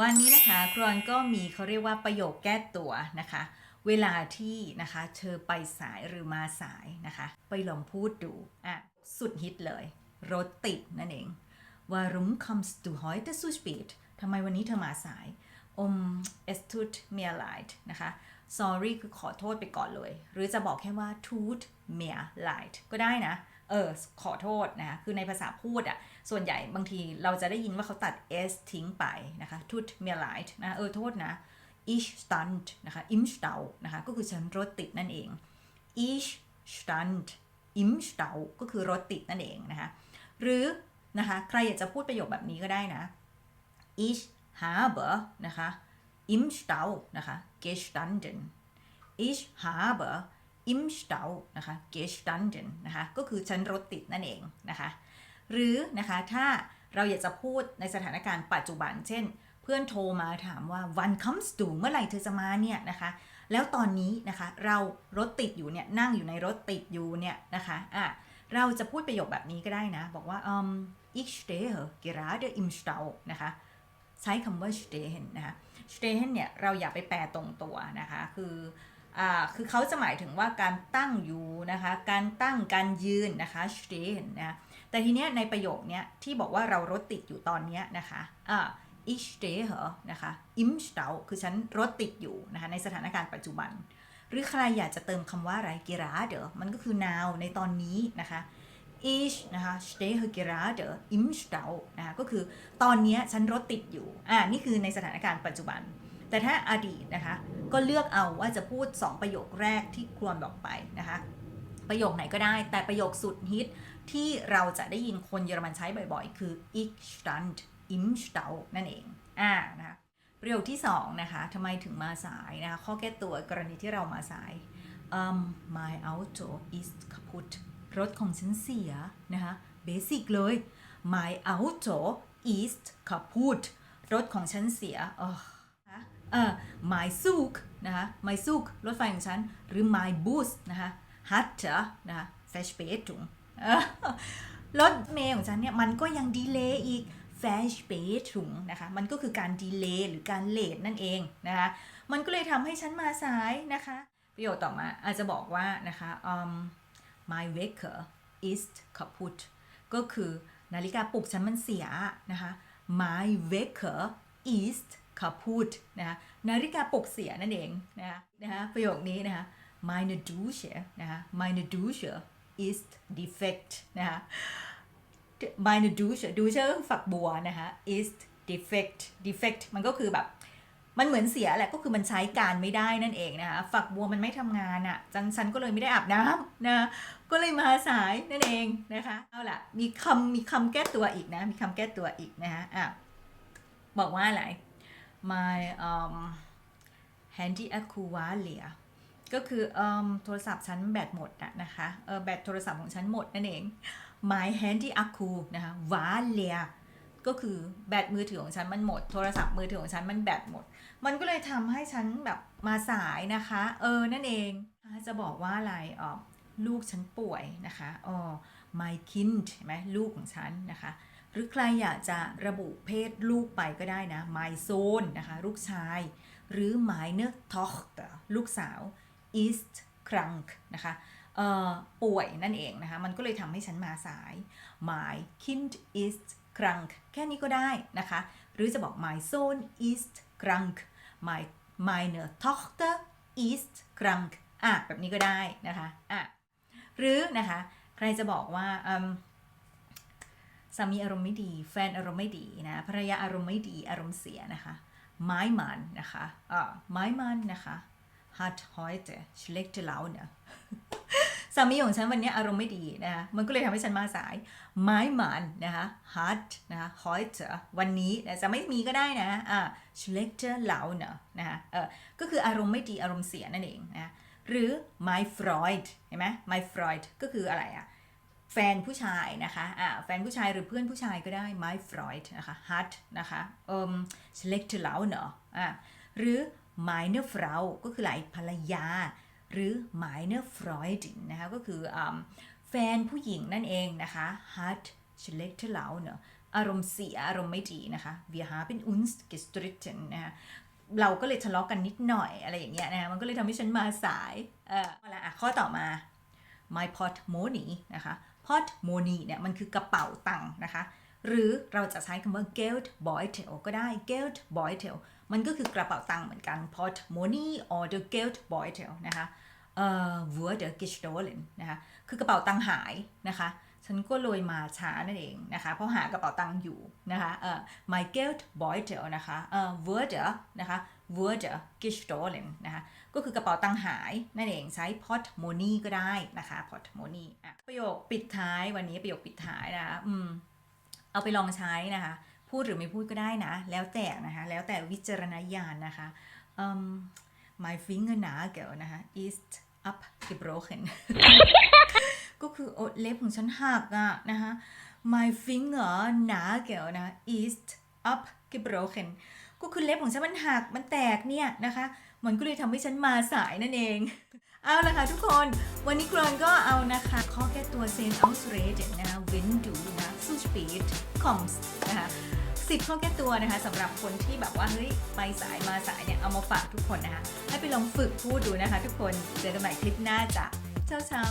วันนี้นะคะครอนก็มีเขาเรียกว่าประโยคแก้ตัวนะคะ เวลาที่นะคะเธอไปสายหรือมาสายนะคะ ไปลองพูดดูอะสุดฮิตเลย รถติดนั่นเอง Warum kommst du heute so spät ทำไมวันนี้เธอมาสาย um es tut mir leid นะคะ sorry คือขอโทษไปก่อนเลย หรือจะบอกแค่ว่า tut mir leid ก็ได้นะ เออขอโทษนะคะคือในภาษาพูดอะส่วนใหญ่บางทีเราจะได้ยินว่าเขาตัด s ทิ้งไปนะคะ tut mir leid นะเออโทษนะ ich stand นะคะ im Stau นะคะก็คือฉันรถติดนั่นเอง ich stand im Stau ก็คือรถติดนั่นเองนะคะหรือนะคะใครอยากจะพูดประโยคแบบนี้ก็ได้นะ ich habe นะคะ im Stau นะคะ gestanden ich habe im Stau นะคะ gestanden นะคะ ก็คือฉันรถติดนั่นเองนะคะ หรือนะคะถ้าเราอยากจะพูดในสถานการณ์ปัจจุบัน เช่น เพื่อนโทรมาถามว่า วัน comes to เมื่อไหร่เธอจะมาเนี่ยนะคะ แล้วตอนนี้นะคะเรารถติดอยู่เนี่ยนั่งอยู่ในรถติดอยู่เนี่ยนะคะอะเราจะพูดประโยคแบบนี้ก็ได้นะ บอกว่า um ich stehe gerade im Stau นะคะใช้คำว่า stehen นะคะ stehen เนี่ยเราอย่าไปแปลตรงตัวนะคะ คือ คือเขาจะหมายถึงว่าการตั้งอยู่นะคะ การตั้งการยืนนะคะ stehen นะแต่ทีเนี้ยในประโยคเนี้ยที่บอกว่าเรารถติดอยู่ตอนเนี้ยนะคะอ่า ich stehe นะคะ im Stau คือฉันรถติดอยู่นะคะในสถานการณ์ปัจจุบัน หรือใครอยากจะเติมคำว่าอะไร gerade มันก็คือ now ในตอนนี้นะคะ ich นะคะ stehe gerade im Stau นะคะก็คือตอนเนี้ยฉันรถติดอยู่อ่านี่คือในสถานการณ์ปัจจุบัน แต่ถ้าอดีตนะคะ ก็เลือกเอาว่าจะพูด 2 ประโยคแรกที่ควรบอกไปนะคะ ประโยคไหนก็ได้ แต่ประโยคสุดฮิตที่เราจะได้ยินคนเยอรมันใช้บ่อยๆ คือ ich stand im Stau นั่นเอง อ่านะคะประโยคที่ 2 นะคะทำไมถึงมาสายนะคะ ข้อแก้ตัวกรณีที่เรามาสาย um, my auto is kaput รถของฉันเสียนะคะ เบสิกเลย my auto is kaputt รถของฉันเสียเออ เอ่อ my Zug นะคะ my Zug รถไฟของฉัน หรือ my bus นะคะ hatte นะคะ Verspätung รถเมล์ของฉันเนี่ยมันก็ยังดีเลย์อีก Verspätung นะคะมันก็คือการดีเลย์หรือการเลทนั่นเองนะคะมันก็เลยทำให้ฉันมาสายนะคะ ประโยคต่อมาอาจจะบอกว่านะคะ um, my wecker is kaput ก็คือนาฬิกาปลุกฉันมันเสียนะคะ my wecker is kaputt นะคะนาฬิกาปลุกเสียนั่นเองนะคะนะคะประโยคนี้นะคะ meine Dusche นะคะ meine Dusche ist defect นะคะ meine Dusche Dusche ฝักบัวนะคะ ist defect defect มันก็คือแบบมันเหมือนเสียแหละก็คือมันใช้การไม่ได้นั่นเองนะคะฝักบัวมันไม่ทำงานอะ่ะจังฉันก็เลยไม่ได้อาบน้ำนะก็เลยมาสายนั่นเองนะคะเอาล่ะมีคำมีคำแก้ตัวอีกนะมีคำแก้ตัวอีกนะคะอะบอกว่าอะไร my um handy accu war leer ก็คืออโทรศัพท์ฉันแบตหมดอะนะคะเออแบตโทรศัพท์ของฉันหมดนั่นเอง my handy accu นะคะ war leer ก็คือแบตมือถือของฉันมันหมด โทรศัพท์มือถือของฉันมันแบตหมด มันก็เลยทำให้ฉันแบบมาสายนะคะ เออ นั่นเองจะบอกว่าอะไรอ๋อลูกฉันป่วยนะคะอ๋อ my kind เห็นไหมลูกของฉันนะคะ รือใครอยากจะระบุเพศลูกไปก็ได้นะ my son นะคะ ลูกชาย หรือ meine Tochter ลูกสาว ist krank นะคะเออป่วยนั่นเองนะคะ มันก็เลยทำให้ฉันมาสาย my kind ist krank แค่นี้ก็ได้นะคะ หรือจะบอก my son ist krank my meine Tochter ist krank อะ แบบนี้ก็ได้นะคะ อะ หรือนะคะ ใครจะบอกว่า สามีอารมณ์ไม่ดี แฟนอารมณ์ไม่ดีนะภรรยาอารมณ์ไม่ดีอารมณ์เสียนะคะ mein Mann นะคะอ่า mein Mann นะคะ hat heute schlechte Laune สามีของฉันวันนี้อารมณ์ไม่ดีนะคะมันก็เลยทำให้ฉันมาสาย mein Mann นะคะ hat นะคะ heute วันนี้นะจะไม่มีก็ได้นะอ่า schlechte Laune นะคะเออก็คืออารมณ์ไม่ดีอารมณ์เสียนั่นเองนะหรือ my Freud เห็นไหม my Freud ก็คืออะไรอะ แฟนผู้ชายนะคะอ่าแฟนผู้ชายหรือเพื่อนผู้ชายก็ได้ my Freud นะคะ hat นะคะเอ่ม schlechte Laune อ่าหรือ meine Frau ก็คือหลายภรรยา หรือ meine Freundin นะคะก็คืออแฟนผู้หญิงนั่นเองนะคะ hat schlechte Laune อารมณ์เสียอารมณ์ไม่ดีนะคะ wir haben uns gestritten นะคะเราก็เลยทะเลาะกันนิดหน่อยอะไรอย่างเงี้ยนะคะมันก็เลยทำให้ฉันมาสายเอออาละอะข้อต่อมา my portemonnaie นะคะ portemonnaie เนี่ยมันคือกระเป๋าตังค์นะคะ หรือเราจะใช้คำว่า geld beutel ก็ได้ geld beutel มันก็คือกระเป๋าตังค์เหมือนกัน p o r t m o n e y or the geld beutel นะคะเอ่อ wurde gestohlen นะคะ คือกระเป๋าตังค์หายนะคะ ฉันก็เลยมาช้านั่นเองนะคะ เพราะหากระเป๋าตังค์อยู่นะคะเอ่อ my geld beutel นะคะเอ่อ wurde นะคะ wurde gestohlen นะคะ ก็คือกระเป๋าตังค์หายนั่นเองใช้ portemonnaie ก็ได้นะคะ portemonnaie อะประโยคปิดท้ายวันนี้ประโยคปิดท้ายนะคะอืมเอาไปลองใช้นะคะ พูดหรือไม่พูดก็ได้นะ แล้วแต่นะคะ แล้วแต่วิจารณญาณนะคะอืม my fingernagel นะคะ is up gebrochen ก็คือโอเล็บของฉันหักอะนะคะ my fingernagel นะ is up gebrochen ก็คือเล็บของฉันมันหักมันแตกเนี่ยนะคะ มันก็เลยทำให้ฉันมาสายนั่นเอง เอาละค่ะทุกคน วันนี้กรอนก็เอานะคะ ข้อแก้ตัว s e n ausreden นะคะ wenn du นะ zu spät kommst นะคะสิบข้อแก้ตัวนะคะสำหรับคนที่แบบว่าเฮ้ยไปสายมาสายเนี่ยเอามาฝากทุกคนนะคะ ให้ไปลองฝึกพูดดูนะคะทุกคน เจอกันใหม่คลิปหน้าจ้ะเช้าเช้า